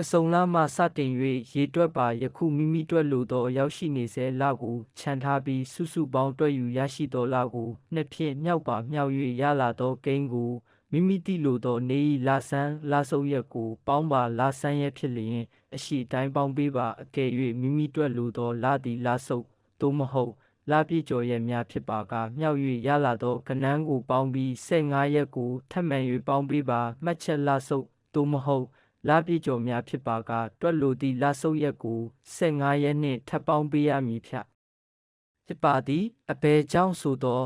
ကစုံလမှစတင်၍ရေတွက်ပါယခုမိမိတွက်လိုသောရောက်ရှိနေစေလကိုခြံထားပြီးစုစုပေါင်းတွက်ယူရရှိသောလကိုနှစ်ဖြင့်မြောက်ပါမြောက်၍ရလာသောကိန်းကိုမိမိတိလိုသောနေဤလာဆန်းလာဆုပ်ရက်ကို ပေါင်းပါလာဆန်းရက်ဖြစ်လျင် အရှိတိုင်းပေါင်းပေးပါအကယ်၍မိမိတွက်လိုသောလာသည်လာဆုပ်သို့မဟုတ်လာပြည့်ကျော်ရက်များဖြစ်ပါကမြောက်၍ရလာသောကနန်းကိုပေါင်းပြီး15ရက်ကိုထပ်မံ၍ပေါင်းပေးပါမှတ်ချက်လာဆုပ်သို့မဟုတ် လာပြည့်ကျော်များဖြစ်ပါကတွက်လိုသည့်လာဆုပ်ရက်ကို15ရက်နှင့်ထပ်ပေါင်းပေးရမည်ဖြဖြစ်ပါသည်အဘယ်ကြောင့်ဆိုသော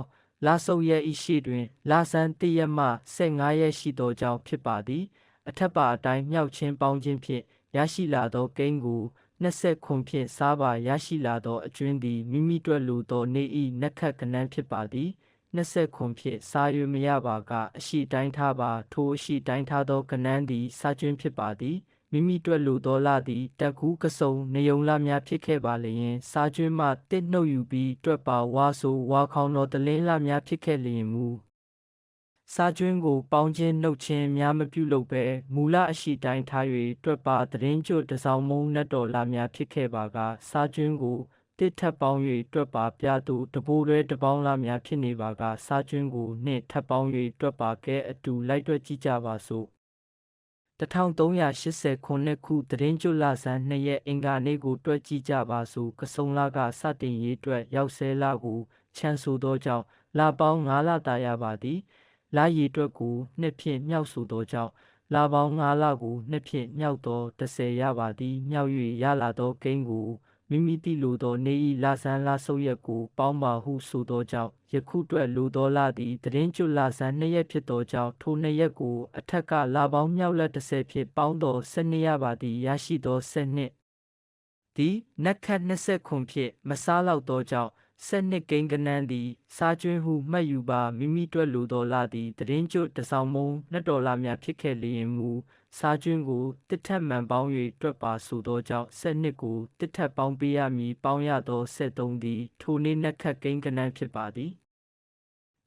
လာဆုပ်ရက်ဤရှိတွင်လာဆန်းတရက်မှ15ရက်ရှိသောကြောင့်ဖြစ်ပါသည်အထက်ပါအတိုင်းမြောက်ချင်းပေါင်းခြင်းဖြင့်ရရှိလာသောကိန်းကို20ခွန်ဖြင့်စားပါရရှိလာသောအကျွင်းသည်မိမိတွက်လိုသောနေဤနက်ခတ်ကနန်းဖြစ်ပါသည် 20ခွန်ဖြင့်စား၍မရပါကအရှိတိုင်းထားပါထိုအရှိတိုင်းထားသောကနန်းသည်စားကျွင်းဖြစ်ပါသည်မိမိတွက်လိုသောလသည်တက်ကူးကစုံနေုံလများဖြစ်ခဲ့ပါလျင်စားကျွင်းမှတစ်နှုတ်ယူပြီးတွက်ပါဝါဆိုဝါခေါင်တော်တလင်းလများဖြစ်ခဲ့လျင်မူစာကျွင်းကိုပေါင်းခြင်းနှုတ်ခြင်းများမပြုလုပ်ဘဲမူလအရှိတိုင်းထား၍တွက်ပါသတင်းကျွတ်တစောင်းမုံနတ်တော်လာများဖြစ်ခဲ့ပါကစာကျွင်းကို တစ်ထပ်ပေါင်း၍တွက်ပါပြသူတဘိုးရဲတပေါင်းလာများဖြစ်နေပါကစာကျွင်းကိုနှင့်ထပ်ပေါင်း၍တွက်ပါကဲအတူလိုက်တွက်ကြည့်ကြပါစို့1380ခုနှစ်ခုသတင်းကျွတ်လာဆန်းနှစ်ရက်အင်္ဂါနေ့ကိုတွက်ကြည့်ကြပါစို့ကစုံလာကစတင်ရေးအတွက်ရောက်ဆဲလာကိုချမ်းဆိုသောကြောင့်လာပေါင်း9လတာရပါသည်လာရည်အတွက်ကိုနှစ်ဖြင့်မြောက်ဆိုသောကြောင့်လာပေါင်း9လကိုနှစ်ဖြင့်မြောက်သော30ရပါသည်မြောက်၍ရလာသောကိန်းကို မိမိတိလိုသောနေဤလာဆန်းလာဆုပ်ရက်ကိုပေါင်းပါဟုဆိုသောကြောင့်ယခုတွက်လိုသောလာသည်တရင်ကျွလာဆန်းနှစ်ရက်ဖြစ်သောကြောင့်ထိုနှစ်ရက်ကိုအထက်ကလာပေါင်းမြောက်လက်30ဖြစ်ပေါင်းသော12ရပါသည်ရရှိသော7နှစ်သည်နက်ခတ်20ခွန်ဖြင့်မစားလောက်သောကြောင့်ဆက်နှစ်ကိန်းကနန်းသည် စားကျွင်းဟုမှတ်ယူပါမိမိတွက်လိုတော်လာသည်တရင်ကျွတ်တစောင်းမုံနှစ်တော်လာများဖြစ်ခဲ့လျင်မူ စားကျွင်းကိုတစ်ထက်မှန်ပေါင်း၍တွက်ပါဆိုသောကြောင့်ဆက်နှစ်ကိုတစ်ထက်ပေါင်းပေးရမည်ပေါင်းရသောဆက်သုံးသည်ထိုနေ့နက်ခတ်ကိန်းကနန်းဖြစ်ပါသည်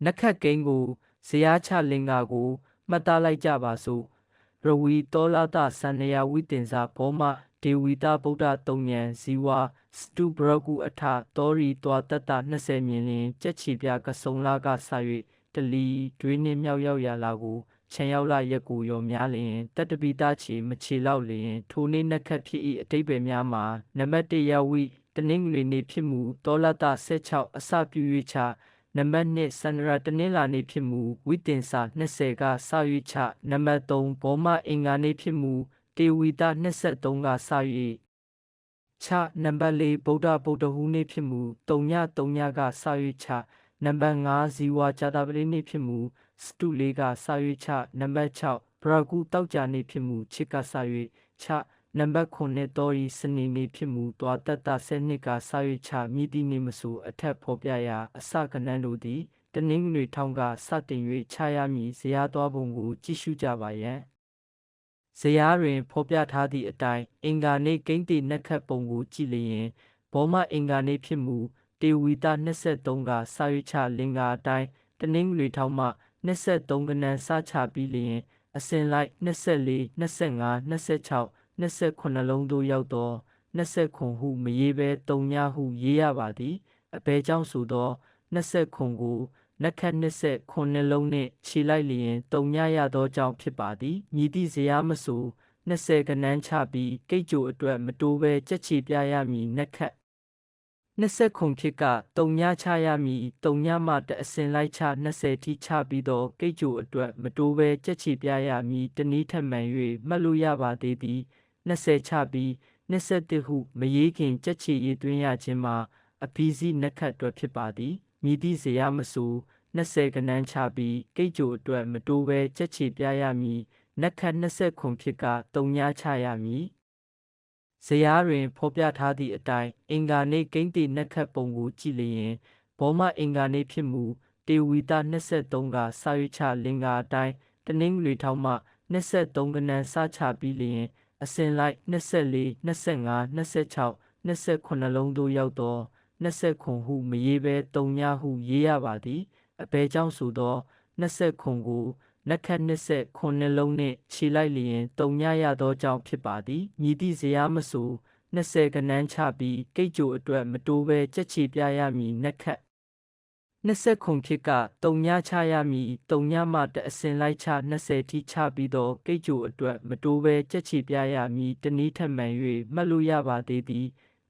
နက်ခတ်ကိန်းကိုဇရာချလင်္ကာကိုမှတ်သားလိုက်ကြပါစို့ရဝီတောလာတဆန္နယဝိတင်္စာဘောမဒေဝီတာဗုဒ္ဓတုံဉဏ်ဇီဝစတုဘရကုအထတောရီတွာတတ20မြင်လင်ကြက်ချီပြကစုံလာကဆ၍တလီဒွေးနှင်းမြောက်ရောက်ရလာကို ခြံရောက်လာရက်ကိုရောများလျင်တတပိတချီမချီလောက်လျင်ထိုနေ့နက်ခတ်ဖြစ်၏အတိတ်ပဲများမှာနံပါတ်1ရဝိတနင်္ဂနွေနေ့ဖြစ်မှုတောလတ16အစပြု၍ချနံပါတ်2စန္ဒရာတနင်္လာနေ့ဖြစ်မှုဝိတင်စာ20ကစ၍ချနံပါတ်3ဘောမအင်္ဂါနေ့ဖြစ်မှုတေဝီတာ23ကစ၍ချနံပါတ်4ဗုဒ္ဓဗုဒ္ဓဟူးနေ့ဖြစ်မှုတုံညတုံညကစ၍ချနံပါတ်5ဇီဝဇာတာပတိနေ့ဖြစ်မှု စတုလေးကစ၍ချနံပါတ်6ဘရကူတောက်ကြနေ့ဖြစ်မှုချစ်ကစ၍ချနံပါတ်9တော်ရီစနေနေ့ဖြစ်မှုတွာတတဆယ်နှစ်ကစ၍ချမြည်သည့်နေ့မဆိုအထက်ဖော်ပြရာအစကနန်းတို့သည်တနင်္ဂနွေထောင်ကစတင်၍ချရမည်ဇရာသွားပုံကိုကြည့်ရှုကြပါရန်ဇယားတွင်ဖော်ပြထားသည့်အတိုင်းအင်္ဂါနေ့ကိန်းတီနက်ခတ်ပုံကိုကြည့်လျင်ဘောမအင်္ဂါနေ့ဖြစ်မှုတေဝီတာ23ကစာရွချလင်္ကာအတိုင်းတနင်္ဂနွေထောင်မှ 23ကနန်းစချပြီးလျင်အစဉ်လိုက်24 25 26 29လုံးသို့ရောက်သော20ခွန်ဟုမရေးဘဲတုံညဟုရေးရပါသည်အဘဲကြောင့်ဆိုသော20ခွန်ကိုနက်ခတ်နှစ်ဆက်ခုနှစ်လုံးနှင့်ခြေလိုက်လျင်တုံညရသောကြောင့်ဖြစ်ပါသည်မြည်သည့်ဇရာမဆို20ကနန်းချပြီးကိတ်ကြိုအတွက်မတိုးဘဲကြက်ချီပြရမည်နက်ခတ် 20ခုဖြစ်ကတုံညချရမည်တုံညမှတအစင်လိုက်ချ20ထိချပြီးတော့ကိတ်ကြိုအတွက်မတိုးဘဲကြက်ချီပြရမည်တနည်းထမှန်၍မှတ်လို့ရပါသေးသည်20ချပြီး21ဟုမရေးခင်ကြက်ချီရေးသွင်းရခြင်းမှာအဘီစီနက်ခတ်အတွက်ဖြစ်ပါသည်မြည်သည့်ဇရာမဆို20ကနန်းချပြီးကိတ်ကြိုအတွက်မတိုးဘဲချက်ချီပြရမည်နက်ခတ်20ခွန်ဖြစ်ကတုံညာချရမည် ဇရာတွင် ဖော်ပြထားသည့်အတိုင်း အင်္ဂါနေ့ကိန်းတီနက်ခတ်ပုံကို ကြည့်လျင် ဘောမအင်္ဂါနေ့ဖြစ်မှုတေဝီတာ23 ကစာရွချလင်္ကာအတိုင်း တနင်္ဂနွေထောက်မှ 23ကနန်း စချပြီးလျင် အစဉ်လိုက် 24 25 26 29လုံးသို့ရောက်သော20ခွန်ဟု မရေးဘဲတုံညာဟု ရေးရပါသည် အဘဲကြောင့်ဆိုသော20ခွန်ကို နက်ခတ်နှစ်ဆက်ခုနှစ်လုံးနှင့်ခြေလိုက်လျင်တုံညရသောကြောင့်ဖြစ်ပါသည်မြည်သည့်ဇရာမဆို20ကနန်းချပြီးကိတ်ကြိုအတွက်မတိုးဘဲကြက်ချီပြရမည်နက်ခတ်20ခုဖြစ်ကတုံညချရမည်တုံညမှတအစင်လိုက်ချ20ထိချပြီးတော့ကိတ်ကြိုအတွက်မတိုးဘဲကြက်ချီပြရမည်တနည်းထက်မှန်၍မှတ်လို့ရပါသေးသည်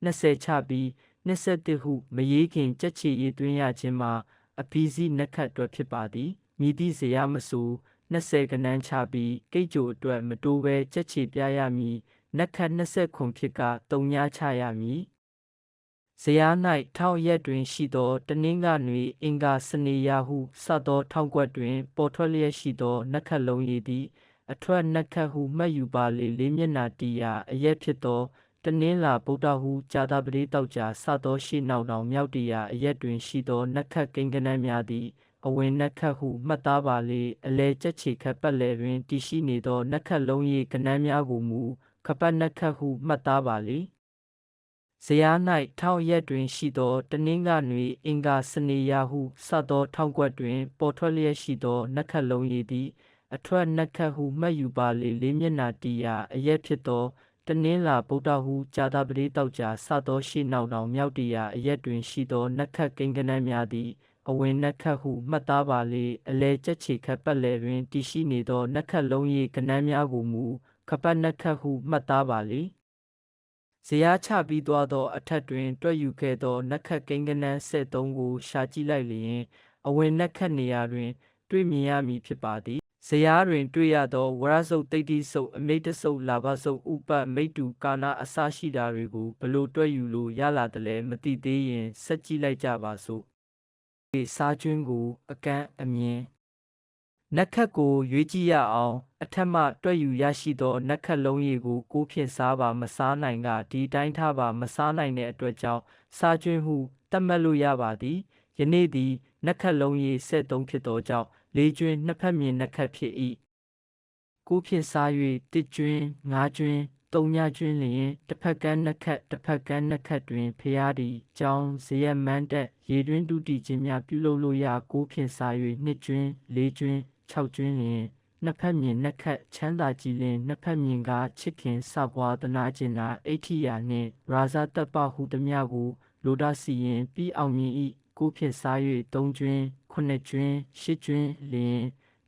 20ချပြီး21ဟုမရေးခင်ကြက်ချီရေးသွင်းရခြင်းမှာအဖီးစီနက်ခတ်အတွက်ဖြစ်ပါသည် မြည်သည့်ဇရာမဆို20ကနန်းချပြီးကိတ်ကြိုအတွက်မတိုးဘဲကြက်ချီပြရမည်နက်ခတ်20ခုဖြစ်ကတုံညချရမည်ဇရာ၌ထောက်ရက်တွင်ရှိသောတနင်္ဂနွေအင်္ဂါစနေယဟုစသောထောက်ွက်တွင် ပေါ်ထွက်လျက်ရှိသောနက်ခတ်လုံးရည်သည်အထွက်နက်ခတ်ဟုမှတ်ယူပါလေလေးမျက်နာတီယာအရက်ဖြစ်သောတနင်္လာဗုဒ္ဓဟုဇာတာပတိတောက်ကြာစသောရှိနောက်တော်မြောက်တီယာအရက်တွင်ရှိသောနက်ခတ်ကိန်းကနန်းများသည် အဝင်နက်ခတ်ဟုမှတ်သားပါလေအလဲကြက်ချေခတ်ပတ်လည်တွင်တည်ရှိနေသောနက်ခတ်လုံးရည်ကနန်းများကိုမူခပတ်နက်ခတ်ဟုမှတ်သားပါလေဇယား၌ထောက်ရက်တွင်ရှိသောတနင်္ဂနွေအင်္ဂါစနေယဟုစသောထောက်ွက်တွင် ပေါ်ထွက်လျက်ရှိသောနက်ခတ်လုံးရည်သည်အထွက်နက်ခတ်ဟုမှတ်ယူပါလေလေးမျက်နာတီယာအရက်ဖြစ်သောတနင်္လာဗုဒ္ဓဟုဇာတာပတိတောက်ကြာစသောရှိနောက်တော်မြောက်တီယာအရက်တွင်ရှိသောနက်ခတ်ကိန်းကနန်းများသည် အဝင်နက်ခတ်ဟုမှတ်သားပါလေအလဲကြက်ချေခတ်ပတ်လည်တွင်တည်ရှိနေသောနက်ခတ်လုံးရည်ကနန်းများကိုမူခပတ်နက်ခတ်ဟုမှတ်သားပါလေဇရာချပြီးသွားသော အထက်တွင် တွက်ယူခဲ့သောနက်ခတ်ကိန်းကနန်း73ကိုရှာကြည့်လိုက်လျင် အဝင်နက်ခတ်နေရာတွင် တွေ့မြင်ရမည်ဖြစ်ပါသည်ဇရာတွင် တွေ့ရသောဝရဆုပ်တိတ်တိဆုပ်အမိတ်တဆုပ်လာဘဆုပ်ဥပမိတ်တူကာနာအစရှိတာတွေကိုဘလို့တွက်ယူလို့ရလာတယ်လဲမသိသေးရင်ဆက်ကြည့်လိုက်ကြပါစို့ဒီ စားကျွင်းကို အကန့်အမြင်နက်ခတ်ကိုရွေးကြည့်ရအောင် အထက်မှတွက်ယူရရှိသောနက်ခတ်လုံးရည်ကိုကိုးဖြင့်စားပါမစားနိုင်ကဒီတိုင်းထားပါမစားနိုင်တဲ့အတွက်ကြောင့်စားကျွင်းဟုတတ်မှတ်လို့ရပါသည်ယနေ့သည်နက်ခတ်လုံးရည်73ဖြစ်သောကြောင့်လေးကျွင်းနှစ်ဖက်မြင်နက်ခတ်ဖြစ်၏ကိုးဖြင့်စား၍တစ်ကျွင်းငါးကျွင်း တုံညကျွင်းလျင်တစ်ဖက်ကန်းနှစ်ခတ်တစ်ဖက်ကန်းနှစ်ခတ်တွင်ဖျားသည်ကြောင်းဇယမန်းတက်ရေတွင်းတူတီခြင်းများပြုလုပ်လို့ရကိုးဖြင့်စား၍နှစ်ကျွင်းလေးကျွင်း၆ကျွင်းလျင်နှစ်ဖက်မြင်နှစ်ခတ်ချမ်းသာကြည်လင်နှစ်ဖက်မြင်ကချစ်ခင်စပွားတနာကျင်နာအဋ္ဌိယာနှင့်ရာဇတပ်ပဟုသမျှကိုလိုဒစီရင်ပြီးအောင်မြင်၏ကိုဖြင့်စား၍၃ကျွင်းခုနှစ်ကျွင်းရှစ်ကျွင်းလျင်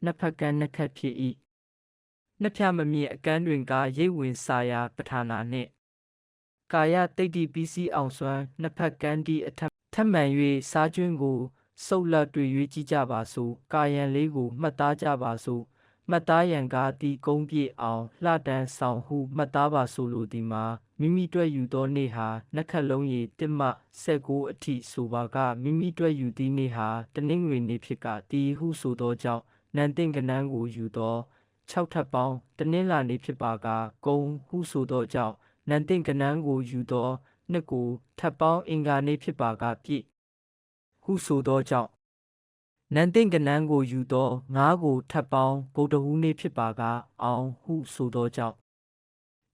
နှစ်ဖက်ကန်းနှစ်ခတ်ဖြစ်၏ နှစ်ဖြမမြင့်အကန်းတွင်ကရိတ်ဝင်စာယာပဌာနာနှင့်ကာယတိတ်တိပစ္စည်းအောင်စွမ်းနှစ်ဖက်ကန်းဒီအထက်ထပ်မံ၍စားကျွင်းကိုစုပ်လက်တွေ့ရွေးကြည့်ကြပါစို့ကာယံလေးကိုမှတ်သားကြပါစို့မှတ်သားရန်ကားဒီကုန်းပြည့်အောင်လှတန်းဆောင်ဟုမှတ်သားပါဆိုလိုသည်မှာမိမိတွေ့ယူသောနေ့ဟာနှက်ခတ်လုံးရည်တစ်မှ16အထိဆိုပါကမိမိတွေ့ယူသည့်နေ့ဟာတနင်္ဂနွေနေ့ဖြစ်ကတီဟုဆိုသောကြောင့်နန်တင်ကနန်းကိုယူသော 6ထပ်ပေါင်းတနင်္လာနေ့ဖြစ်ပါကကုံဟုဆိုသောကြောင့်နန်တင်ကနန်းကိုယူသောနှစ်ကိုထပ်ပေါင်းအင်္ဂါနေ့ဖြစ်ပါကပြည့်ဟုဆိုသောကြောင့်နန်တင်ကနန်းကိုယူသောငါးကိုထပ်ပေါင်းဗုဒ္ဓဟူးနေ့ဖြစ်ပါကအောင်ဟုဆိုသောကြောင့်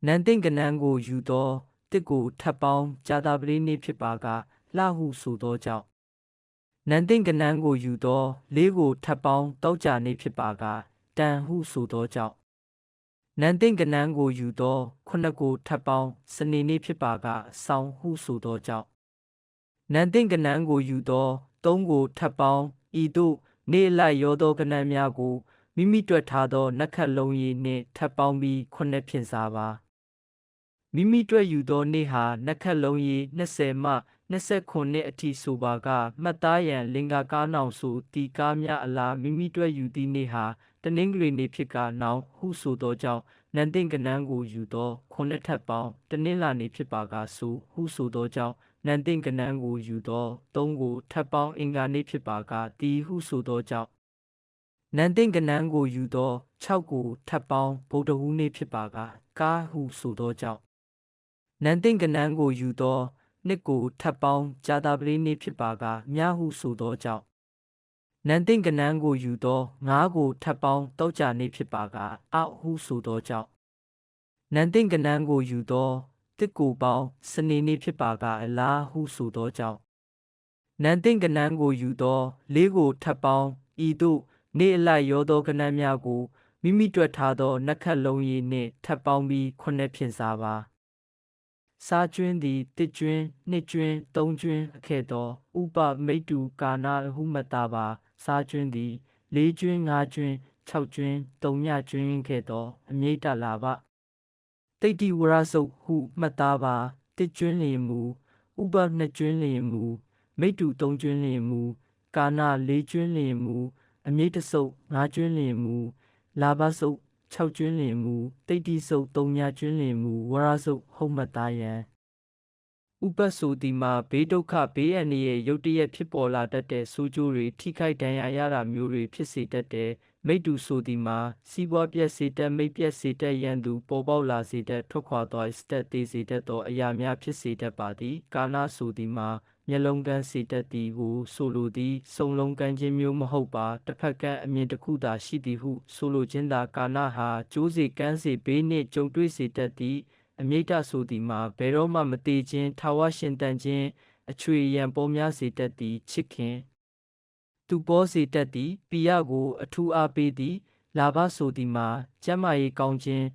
နန်တင်ကနန်းကိုယူသောတစ်ကိုထပ်ပေါင်းဇာတာပတိနေ့ဖြစ်ပါကလှဟုဆိုသောကြောင့်နန်တင်ကနန်းကိုယူသောလေးကိုထပ်ပေါင်းတောက်ကြနေ့ဖြစ်ပါက တန်ဟုဆိုသောကြောင့်နန်တင်ကနန်းကိုယူသောခုနှစ်ကိုထပ်ပေါင်းစနေနေ့ဖြစ်ပါကဆောင်းဟုဆိုသောကြောင့်နန်တင်ကနန်းကိုယူသောသုံးကိုထပ်ပေါင်းဤသို့နေလိုက်ရောသောကဏ္ဍများကိုမိမိတွေ့ထားသောနက်ခတ်လုံးရည်နှင့်ထပ်ပေါင်းပြီးခုနှစ်ဖြင့်စားပါမိမိတွေ့ယူသောနေ့ဟာနက်ခတ်လုံးရည်20မှ29နှစ်အထိဆိုပါကမှတ်သားရန်လင်္ကာကားနောင်ဆိုတီကားများအလားမိမိတွေ့ယူသည့်နေ့ဟာ တနင်္ဂနွေနေ့ဖြစ်ကနောင်ဟုဆိုသောကြောင့်နန်တင်ကနန်းကိုယူသောခုနှစ်ထပ်ပေါင်းတနင်္လာနေ့ဖြစ်ပါကဆိုဟုဆိုသောကြောင့်နန်တင်ကနန်းကိုယူသောသုံးကိုထပ်ပေါင်းအင်္ဂါနေ့ဖြစ်ပါကတီဟုဆိုသောကြောင့်နန်တင်ကနန်းကိုယူသော6ကိုထပ်ပေါင်းဗုဒ္ဓဟူးနေ့ဖြစ်ပါကကားဟုဆိုသောကြောင့်နန်တင်ကနန်းကိုယူသောနှစ်ကိုထပ်ပေါင်းဇာတာပတိနေ့ဖြစ်ပါကမြဟုဆိုသောကြောင့် နန်တင်ကနန်းကိုယူသောငါးကိုထပ်ပေါင်းတောက်ကြနေ့ဖြစ်ပါကအဟုဆိုသောကြောင့်နန်တင်ကနန်းကိုယူသောတစ်ကိုပေါင်းစနေနေ့ဖြစ်ပါကအလားဟုဆိုသောကြောင့်နန်တင်ကနန်းကိုယူသောလေးကိုထပ်ပေါင်းဤသို့နေအလိုက်ရောသောကဏ္ဍများကိုမိမိတွေ့ထားသောနက္ခတ်လုံးရည်နှင့်ထပ်ပေါင်းပြီးခုနှစ်ဖြင့်စားပါစားကျွင်းသည်တစ်ကျွင်းနှစ်ကျွင်းသုံးကျွင်းအခဲ့သော ဥပမိတုကာနာဟုမတာပါ စားကျွင်းသည်လေးကျွင်းငါးကျွင်း၆ကျွင်းသုံးညကျွင်းခဲ့သောအမြိတ်တလာပါတိတ်တိဝရဆုပ်ဟုမှတ်သားပါတစ်ကျွင်းလျင်မူဥပနှစ်ကျွင်းလျင်မူမိတုသုံးကျွင်းလျင်မူကာနာလေးကျွင်းလျင်မူအမြိတ်တဆုပ်ငါးကျွင်းလျင်မူလာဘဆုပ်6ကျွန်းလင်မူတိတ်တိဆုပ်3ညကျွန်းလင်မူဝရဆုပ်ဟုတ်မသားယံ ဥပဆိုဒီမှာဘေးဒုက္ခဘေးအန္တရာယ်ရုတ်တရက်ဖြစ်ပေါ်လာတတ်တဲ့ဆိုးကျိုးတွေထိခိုက်ဒဏ်ရာရတာမျိုးတွေဖြစ်စေတတ်တဲ့မိတ္တူဆိုဒီမှာစီးပွားပြက်စေတတ်မိတ်ပြက်စေတတ်ရန်သူပေါ်ပေါက်လာစေတတ်ထွက်ခွာသွားစတက်သေးစေတတ်သောအရာများဖြစ်စေတတ်ပါသည်ကာနာဆိုဒီမှာမျက်လုံးကန်းစေတတ်သည်ကိုဆိုလိုသည်စုံလုံးကန်းခြင်းမျိုးမဟုတ်ပါတစ်ဖက်ကန်းအမြင်တစ်ခုသာရှိသည်ဟုဆိုလိုခြင်းသာကာနာဟာကျိုးစေကန်းစေဘေးနှင့်ကြုံတွေ့စေတတ်သည် အမိတ်တဆိုသည်မှာဘယ်တော့မှမသေးခြင်းထာဝရှင်တန်ခြင်းအချွေရန်ပေါ်များစေတတ်သည်ချစ်ခင်သူပေါ်စေတတ်သည်ပိယကိုအထူးအားပေးသည်လာဘဆိုသည်မှာကျမ်းမာရေးကောင်းခြင်း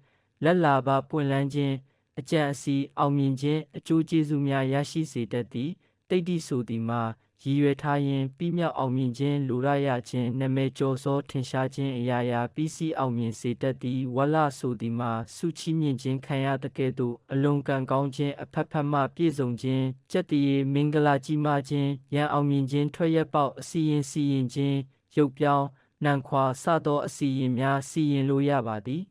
လက်လာဘပွင့်လန်းခြင်းအကြံအစီအောင်မြင်ခြင်းအကျိုးကျေးဇူးများရရှိစေတတ်သည်တိတ်တိဆိုသည်မှာ ရည်ရွယ်ထားရင်ပြီးမြောက်အောင်မြင်ခြင်းလိုရရခြင်းနမဲကျော်စောထင်ရှားခြင်းအရာရာပြီးစီးအောင်မြင်စေတတ်သည်ဝလဆိုသည်မှာစုချီးမြင့်ခြင်းခံရတဲ့ကဲ့သို့အလွန်ကံကောင်းခြင်းအဖက်ဖက်မှပြည့်စုံခြင်းစက်တရေမင်္ဂလာကြီးမားခြင်းရန်အောင်မြင်ခြင်းထွက်ရပေါက်အစီရင်စီရင်ခြင်းရုပ်ပြောင်းနံခွာစသောအစီရင်များစီရင်လိုရပါသည်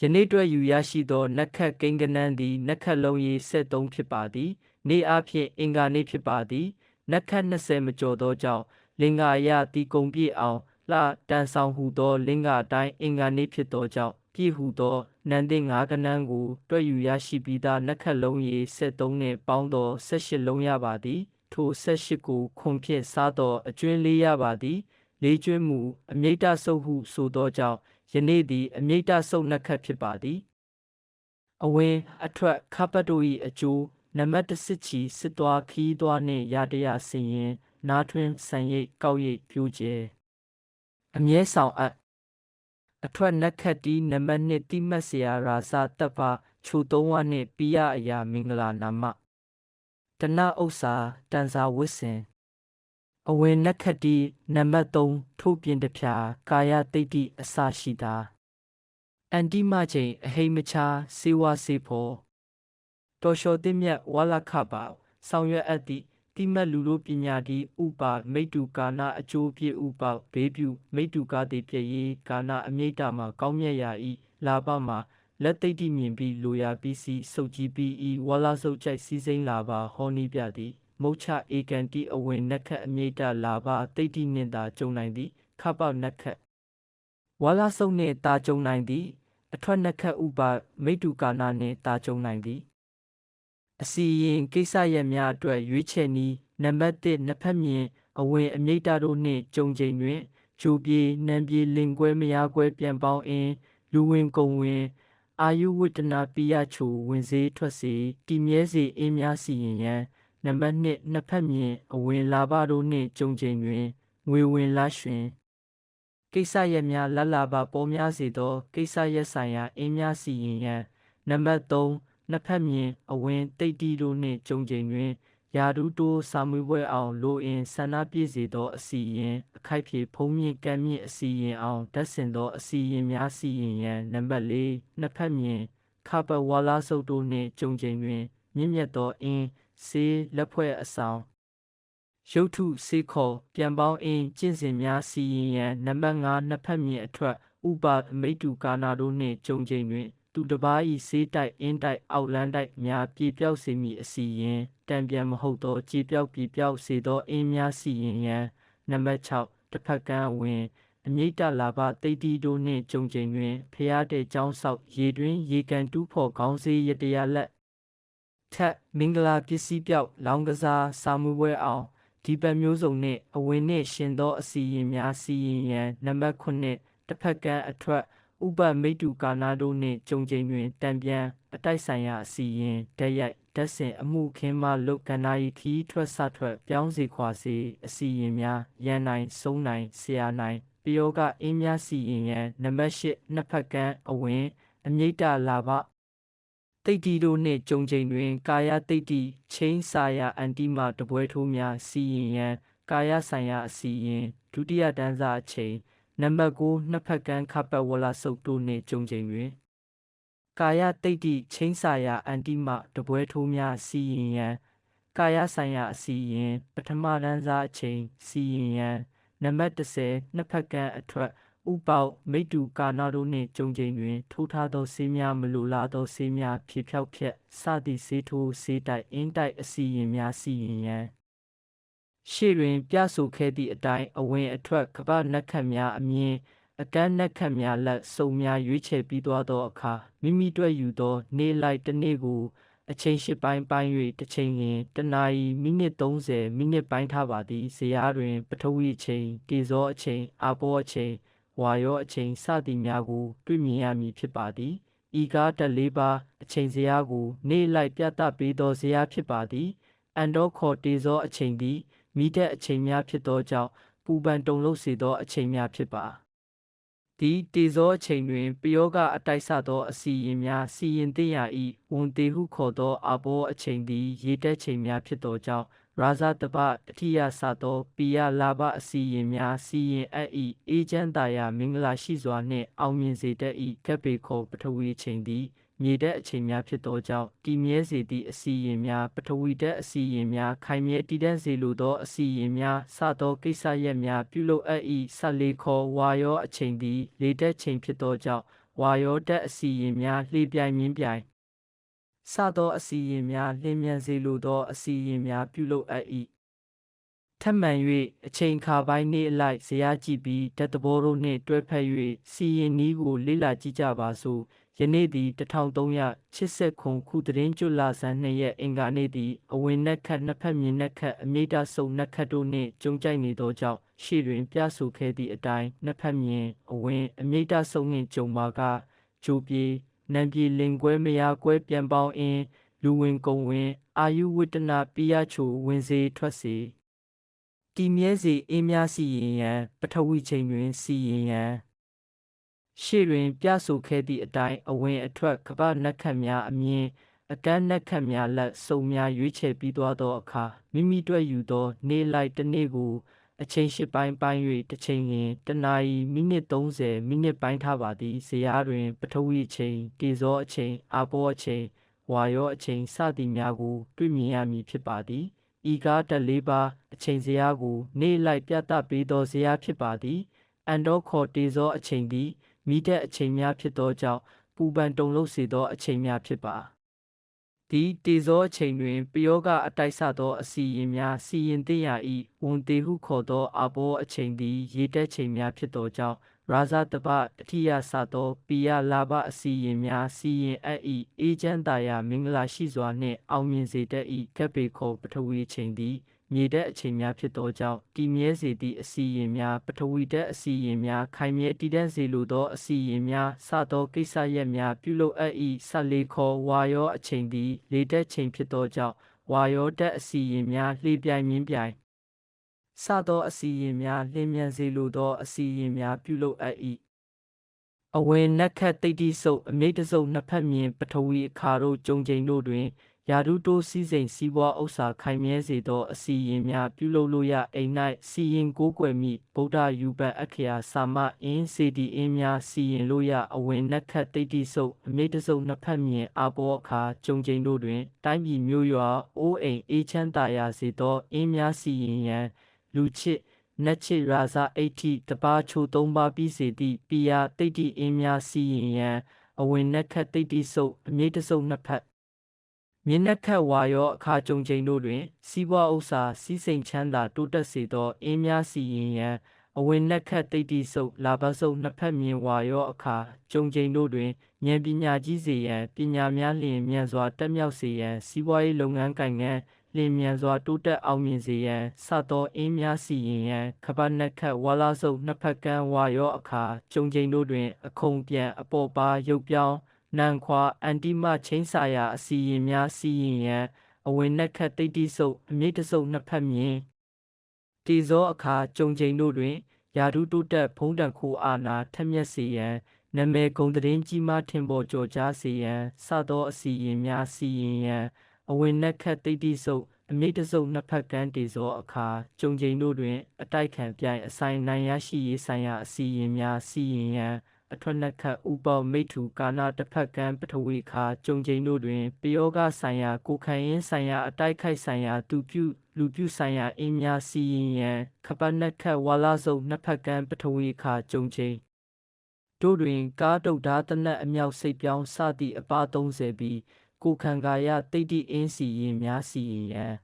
ယနေ့တွဲယူရရှိသောနက်ခတ်ကိန်းကနန်းသည်နက်ခတ်လုံးရေး73ဖြစ်ပါသည် နေအားဖြင့်အင်္ဂါနေ့ဖြစ်ပါသည် နက်ခတ်20မကျော်သောကြောင့်လင်္ကာယတီကုံပြည့်အောင်လှတန်ဆောင်ဟုသောလင်္ကာတိုင်းအင်္ဂါနေ့ဖြစ်သောကြောင့်ပြည့်ဟုသောနန္တင်ငါးကနန်းကိုတွဲယူရရှိပြီးသားနက်ခတ်လုံးရေ73နှင့်ပေါင်းသော18လုံးရပါသည်ထို18ကိုခွန်ဖြင့်စားသောအကျွင်းလေးရပါသည်လေးကျွင်းမူအမြိတ်တဆုပ်ဟုဆိုသောကြောင့်ယနေ့သည်အမြိတ်တဆုပ်နှက်ခတ်ဖြစ်ပါသည်အဝင်အထွက်ခပတ်တို့၏အကျိုး နံပါတ်1စစ်ချီစစ်သွားခီးသွားနှင့်ရတရစင်ရင် နားထွင်းဆန်ရိတ်ကောက်ရိတ်ပြိုးကျဲအမြဲဆောင်အပ်အထွက်နက်ခတ်တီနံပါတ်2တိမတ်စရာရာစာတပ်ပါခြုံသုံးဝနှင့်ပိယအရာမင်္ဂလာနာမတနဥစ္စာတန်စာဝစ်စင်အဝင်နက်ခတ်တီနံပါတ်3ထုတ်ပြင်တဖြာကာယတိတ်တိအစရှိတာအန်တိမချိန်အဟိမချာစေဝါစေဖို့ တော်လျှော်သင့်မြတ်ဝါလခပါဆောင်ရွက်အပ်သည့်တိမတ်လူလိုပညာတိဥပါမိတုကာနာအကျိုးပြည့်ဥပဘေးပြုမိတုကာတိပြည့်ရေးကာနာအမြိတ်တာမှာကောင်းမြတ်ရာဤလာပမှာလက်သိတိမြင်ပြီးလိုရာပြီးစီစုပ်ကြီးပြီးဤဝါလာစုပ်ကြိုက်စီစိမ့်လာပါဟောနီးပြသည်မုတ်ချဧကန်တိအဝင်နက်ခတ်အမြိတ်တာလာပါတိတိနှင့်သာကြုံနိုင်သည်ခပောက်နက်ခတ်ဝါလာစုပ်နှင့်တာကြုံနိုင်သည်အထွက်နက်ခတ်ဥပမိတုကာနာနှင့်တာကြုံနိုင်သည် အစီရင်ကိစ္စရပ်များအတွက်ရွေးချယ်နည်းနံပါတ်1နှစ်ဖက်မြင်အဝင်အမြိတ်တာတို့နှင့်ကြုံချိန်တွင်ဂျိုပြေနံပြေလင်ကွဲမယားကွဲပြန်ပေါင်းအင်းလူဝင်ကုံဝင်အာယုဝတ္တနာပိယချိုဝင်စေးထွက်စေတည်မြဲစေအင်းများစီရင်ရန်နံပါတ်2နှစ်ဖက်မြင်အဝင်လာဘတို့နှင့်ကြုံချိန်တွင်ငွေဝင်လာရွှင်ကိစ္စရပ်များလလဘပေါ်များစေသော ကိစ္စရပ်ဆိုင်ရာအင်းများစီရင်ရန်နံပါတ်3 နှစ်ဖက်မြင်အဝင်တိတ်တီတို့နှင့်ကြုံချိန်တွင်ယာဒူတိုးစာမွေးပွဲအောင်လိုအင်ဆန္ဒပြည့်စေသောအစီရင်အခိုက်ဖြေဖုံးမြင့်ကမ်းမြင့်အစီရင်အောင်ဓာတ်ဆင်သောအစီရင်များစီရင်ရန်နံပါတ်၄နှစ်ဖက်မြင်ခပဝါလာဆုပ်တို့နှင့်ကြုံချိန်တွင်မြင့်မြတ်သောအင်းစေးလက်ဖွဲ့အဆောင်ရုပ်ထုစေခေါ်ပြန်ပေါင်းအင်းကျင့်စဉ်များစီရင်ရန်နံပါတ်5နှစ်ဖက်မြင်အထွက်ဥပမိတုကာနာတို့နှင့်ကြုံချိန်တွင် သူတစ်ပါးဤဆေးတိုက်အင်းတိုက်အောက်လန်းတိုက်များပြေပြောက်စေမည်အစီရင်တံပြန်မဟုတ်သောကြေပြောက်ပြေပြောက်စေသောအင်းများစီရင်ရန်နံပါတ်6တစ်ဖက်ကန်းဝင်အမြိတ်တလာဘတိတ်တီတို့နှင့်ကြုံချိန်တွင်ဖျားတဲ့ကျောင်းဆောက်ရေတွင်ရေကန်တူးဖော်ခေါင်းစေးရတရားလက်ထက်မင်္ဂလာပစ္စည်းပြောက်လောင်းကစားစာမှုပွဲအောင်ဒီပတ်မျိုးစုံနှင့်အဝင်နှင့်ရှင်သောအစီရင်များစီရင်ရန်နံပါတ်9တစ်ဖက်ကန်းအထွက် ဥပမိတုကာနာတို့နှင့်ကြုံချိန်တွင်တံပြန်အတိုက်ဆိုင်ရာအစီရင်ဓာတ်ရိုက်ဓာတ်ဆင်အမှုခင်းမှလုတ်ကနာဤခီးထွက်ဆထွက်ပြောင်းစီခွာစီအစီရင်များရန်နိုင်စုံနိုင်ဆရာနိုင်ပယောကအင်းများစီရင်ရန်နံပါတ်၈နှစ်ဖက်ကန်းအဝင်အမြိတ်တလာဘတိတ်တီတို့နှင့်ကြုံချိန်တွင် ကာယတိတ်တီချင်းစာယာအန်တီမတပွဲထိုးများစီရင်ရန်ကာယဆိုင်ရာအစီရင်ဒုတိယတန်းစာအချိန် နံပါတ်9နှစ်ဖက်ကန်းခပတ်ဝလာစုပ်တို့နှင့်ကြုံချိန်တွင်ကာယတိတ်တိချင်းစာယာအန်တီမတပွဲထိုးများစီရင်ရန်ကာယဆိုင်ရာအစီရင်ပထမတန်းစာအချိန်စီရင်ရန်နံပါတ်10နှစ်ဖက်ကန်းအထွက်ဥပေါမိတူကာနာတို့နှင့်ကြုံချိန်တွင် ထိုးထားသောဆေးများမလိုလားသောဆေးများဖြေဖြောက်ဖြက်စသည့်ဆေးထိုးဆေးတိုက်အင်းတိုက်အစီရင်များစီရင်ရန် ရှေ့တွင် ပြဆိုခဲ့သည့်အတိုင်းအဝင်အထွက်ကပ္ပနက်ခတ်များအမြင်အကန်းနက်ခတ်များလက်စုံများရွေးချယ်ပြီးသွားသောအခါမိမိတွေ့ယူသော နေလိုက်တစ်နေ့ကို အချိန်ရှစ်ပိုင်းပိုင်း၍တစ်ချိန်လျင်တနာရီမိနစ်30မိနစ်ပိုင်းထားပါသည်ဇရာတွင် ပထဝီအချိန်တေဇောအချိန်အာဘောအချိန်ဝါယောအချိန်စသည်များကို တွေ့မြင်ရမည်ဖြစ်ပါသည်ဤကားတက်လေးပါအချိန်ဇရာကို နေလိုက်ပြသပေးသောဇရာဖြစ်ပါသည် အန်တော့ခေါ်တေဇောအချိန်သည် မိတဲ့အချိန်များဖြစ်သောကြောင့်ပူပန်တုန်လှုပ်စေသောအချိန်များဖြစ်ပါဒီတေဇောအချိန်တွင်ပယောကအတိုက်ဆသောအစီရင်များစီရင်သိရ၏ဝန်တေဟုခေါ်သောအဘောအချိန်သည်ရေတက်ချိန်များဖြစ်သောကြောင့်ရာဇတပတတိယဆသောပိယလာဘအစီရင်များစီရင်အပ်၏အေဂျန်တာယာမင်္ဂလာရှိစွာနှင့်အောင်မြင်စေတတ်၏ကပ်ပေခေါ်ပထဝီချိန်သည် မြေတက်အချိန်များဖြစ်သောကြောင့်တည်မြဲစေသည့်အစီရင်များပထဝီတက်အစီရင်များခိုင်မြဲတည်တံ့စေလိုသောအစီရင်များစသောကိစ္စရပ်များပြုလုပ်အပ်၏ဆက်လေခေါ်ဝါရောအချိန်သည်လေတက်ချိန်ဖြစ်သောကြောင့်ဝါရောတက်အစီရင်များလှေပြိုင်မြင်းပြိုင်စသောအစီရင်များလင်းမြန်စေလိုသောအစီရင်များပြုလုပ်အပ်၏ထပ်မံ၍အချိန်ခါပိုင်းနေ့အလိုက်ဇရာကြည့်ပြီးဓာတ်သဘောတို့နှင့်တွဲဖက်၍စီရင်နီးကိုလေ့လာကြည့်ကြပါစို့ ယနေ့သည်1389ခုသတင်းကျွလာဆန်းနှစ်ရက်အင်္ဂါနေ့သည်အဝင်နက်ခတ်နှစ်ဖက်မြင်နက်ခတ်အမိတာစုံနက်ခတ်တို့နှင့်ကျုံကြိုက်နေသောကြောင့်ရှေ့တွင်ပြဆိုခဲ့သည့်အတိုင်းနှစ်ဖက်မြင်အဝင်အမိတာစုံနှင့်ကျုံပါကဂျိုပြေနံပြေလင်ကွဲမယာကွဲပြန်ပေါင်းအင်းလူဝင်ကုံဝင် အာယုဝတ္တနာပိယချိုဝင်စေထွက်စေတည်မြဲစေအင်းများစီရင်ရန်ပထဝီချိန်တွင်စီရင်ရန် ရှေ့တွင် ပြဆိုခဲ့သည့်အတိုင်းအဝင်အထွက်ကပ္ပနက်ခတ်များအမြင်အကန်းနက်ခတ်များလက်စုံများရွေးချယ်ပြီးသွားသောအခါမိမိတွေ့ယူသော နေလိုက်တစ်နေ့ကိုအချိန်ရှစ်ပိုင်းပိုင်း၍တစ်ချိန်လျင်တနာရီမိနစ်30မိနစ်ပိုင်းထားပါသည်ဇရာတွင် ပထဝီအချိန်တေဇောအချိန်အာဘောအချိန်ဝါယောအချိန်စသည်များကို တွေ့မြင်ရမည်ဖြစ်ပါသည်ဤကားတက်လေးပါအချိန်ဇရာကို နေလိုက်ပြသပေးသောဇရာဖြစ်ပါသည်အန်တော့ခေါ်တေဇောအချိန်သည် မိတဲ့အချိန်များဖြစ်သောကြောင့်ပူပန်တုန်လှုပ်စေသောအချိန်များဖြစ်ပါဒီတေဇောအချိန်တွင်ပယောကအတိုက်ဆသောအစီရင်များစီရင်သိရ၏ဝန်တေဟုခေါ်သောအဘောအချိန်သည် ရေတက်ချိန်များဖြစ်သောကြောင့်ရာဇတပတတိယဆသောပိယလာဘအစီရင်များစီရင်အပ်၏အေဂျန်တာယာမင်္ဂလာရှိစွာနှင့်အောင်မြင်စေတတ်၏ကပ်ပေခေါ်ပထဝီချိန်သည် မြေတက်အချိန်များဖြစ်သောကြောင့်တည်မြဲစေသည့်အစီရင်များပထဝီတက်အစီရင်များခိုင်မြဲတည်တံ့စေလိုသောအစီရင်များစသောကိစ္စရပ်များပြုလုပ်အပ်၏ဆက်လေခေါ်ဝါရောအချိန်သည်လေတက်ချိန်ဖြစ်သောကြောင့်ဝါရောတက်အစီရင်များလှေပြိုင်မြင်းပြိုင်စသောအစီရင်များလင်းမြန်စေလိုသောအစီရင်များပြုလုပ်အပ်၏အဝင်နက်ခတ်တိတ်တိဆုပ်အမိတ်တဆုပ်နှစ်ဖက်မြင်ပထဝီအခါတို့ကြုံချိန်တို့တွင် ယာဒုတိုးစည်းစိမ်စီးပွားဥစ္စာခိုင်မြဲစေသောအစီရင်များပြုလုပ်လို့ရအိမ်၌စီရင်ကိုးကွယ်မိဗုဒ္ဓယူပန်အခရာစာမအင်းစီဒီအင်းများစီရင်လို့ရအဝင်နက်ခတ်တိတ်တိဆုပ်အမိတဆုပ်နှစ်ဖက်မြင်အဘောအခါကြုံကျိန်တို့တွင် တိုင်းပြည်မျိုးရွာအိုးအိမ်အေးချမ်းသာယာစေသောအင်းများစီရင်ရန်လူချစ်နတ်ချစ်ရာဇအိဋ္ဌိတပါချိုသုံးပါပြီးစေသည့်ပိယတိတ်တိအင်းများစီရင်ရန်အဝင်နက်ခတ်တိတ်တိဆုပ်အမိတဆုပ်နှစ်ဖက် မြင်းနှက်ခတ်ဝါရောအခါကြုံချိန်တို့တွင် စီးပွားဥစ္စာစီးစိမ်ချမ်းသာတိုးတက်စေသောအင်းများစီရင်ရန်အဝင်နှက်ခတ်တိတ်တိဆုပ်လာဘဆုပ်နှစ်ဖက်မြင်ဝါရောအခါကြုံချိန်တို့တွင်ဉာဏ်ပညာကြီးစေရန်ပညာများလျင်မြန်စွာတက်မြောက်စေရန်စီးပွားရေးလုပ်ငန်းကိုင်ငန်းလျင်မြန်စွာတိုးတက်အောင်မြင်စေရန်စသောအင်းများစီရင်ရန်ခပတ်နှက်ခတ်ဝါလာဆုပ်နှစ်ဖက်ကန်းဝါရောအခါကြုံချိန်တို့တွင် အခုံပြန်အပေါ်ပါရုပ်ပြောင်း နန်ခွာအန်တီမချင်းစာယာအစီရင်များစီရင်ရန်အဝင်နက်ခတ်တိတ်တိဆုပ်အမြင့်တဆုပ်နှစ်ဖက်မြင်တီဇောအခါကြုံချိန်တို့တွင်ယာဒုတိုးတက်ဖုံးတန်ခိုးအာနာထက်မြက်စေရန်နာမည်ဂုံသတင်းကြီးမားထင်ပေါ်ကျော်ကြားစေရန်စသောအစီရင်များစီရင်ရန်အဝင်နက်ခတ်တိတ်တိဆုပ်အမိတ်တဆုပ်နှစ်ဖက်ကန်းတေသောအခါကြုံချိန်တို့တွင် အတိုက်ခံပြိုင်အဆိုင်နိုင်ရရှိရေးဆိုင်ရာအစီရင်များစီရင်ရန် အထွတ်နှက်ခတ်ဥပောမိထုကာနာတစ်ဖက်ကံပထဝီခါကြုံချိန်တို့တွင်ပယောဂဆိုင်ရာကိုခံရင်ဆိုင်ရာအတိုက်ခိုက်ဆိုင်ရာသူပြုလူပြုဆိုင်ရာအင်းများစီရင်ရန်ခပတ်နှက်ခတ်ဝါလာစုပ်နှစ်ဖက်ကံပထဝီခါကြုံချိန်တို့တွင်ကားတုတ်ဓာတနက်အမြောက်စိတ်ပြောင်းစသည့်အပါ30ပြီးကိုခံကာယတိတ်တိအင်းစီရင်များစီရင်ရန်